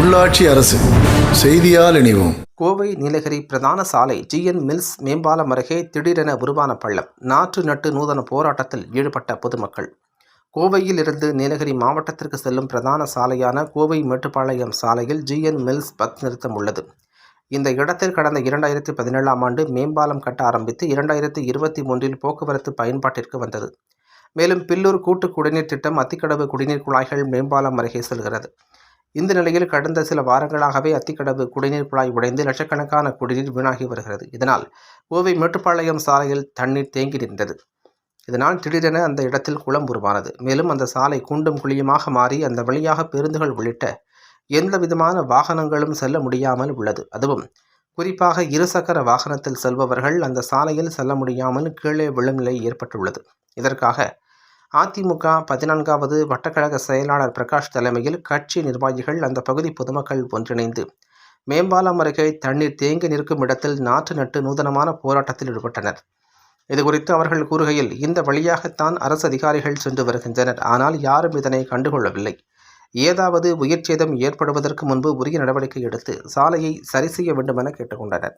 உள்ளாட்சி அரசு. செய்தியால் இணைவோம். கோவை நீலகிரி பிரதான சாலை ஜிஎன் மில்ஸ் மேம்பாலம் அருகே திடீரென உருவான பள்ளம். நாற்று நட்டு நூதன போராட்டத்தில் ஈடுபட்ட பொதுமக்கள். கோவையில் இருந்து நீலகிரி மாவட்டத்திற்கு செல்லும் பிரதான சாலையான கோவை மேட்டுப்பாளையம் சாலையில் ஜிஎன் மில்ஸ் பஸ் நிறுத்தம் உள்ளது. இந்த இடத்தில் கடந்த இரண்டாயிரத்தி பதினேழாம் ஆண்டு மேம்பாலம் கட்ட ஆரம்பித்து இரண்டாயிரத்தி இருபத்தி மூன்றில் போக்குவரத்து பயன்பாட்டிற்கு வந்தது. மேலும் பில்லூர் கூட்டு குடிநீர் திட்டம் அத்திக்கடவு குடிநீர் குழாய்கள் மேம்பாலம் அருகே செல்கிறது. இந்த நிலையில் கடந்த சில வாரங்களாகவே அத்திக்கடவு குடிநீர் குழாய் உடைந்து லட்சக்கணக்கான குடிநீர் வீணாகி வருகிறது. இதனால் கோவை மேட்டுப்பாளையம் சாலையில் தண்ணீர் தேங்கி நின்றது. இதனால் திடீரென அந்த இடத்தில் குளம் உருவானது. மேலும் அந்த சாலை குண்டும் குழியுமாக மாறி அந்த வழியாக பேருந்துகள் உள்ளிட்ட எந்த விதமான வாகனங்களும் செல்ல முடியாமல் உள்ளது. அதுவும் குறிப்பாக இருசக்கர வாகனத்தில் செல்பவர்கள் அந்த சாலையில் செல்ல முடியாமல் கீழே விழும் நிலை ஏற்பட்டுள்ளது. இதற்காக அதிமுக பதினான்காவது வட்டக்கழக செயலாளர் பிரகாஷ் தலைமையில் கட்சி நிர்வாகிகள் அந்த பகுதி பொதுமக்கள் ஒன்றிணைந்து மேம்பாலம் அருகே தண்ணீர் தேங்கி நிற்கும் இடத்தில் நாற்று நட்டு நூதனமான போராட்டத்தில் ஈடுபட்டனர். இதுகுறித்து அவர்கள் கூறுகையில் இந்த வழியாகத்தான் அரசு அதிகாரிகள் சென்று வருகின்றனர். ஆனால் யாரும் இதனை கண்டுகொள்ளவில்லை. ஏதாவது உயிர் சேதம் ஏற்படுவதற்கு முன்பு உரிய நடவடிக்கை எடுத்து சாலையை சரி செய்ய வேண்டுமென கேட்டுக்கொண்டனர்.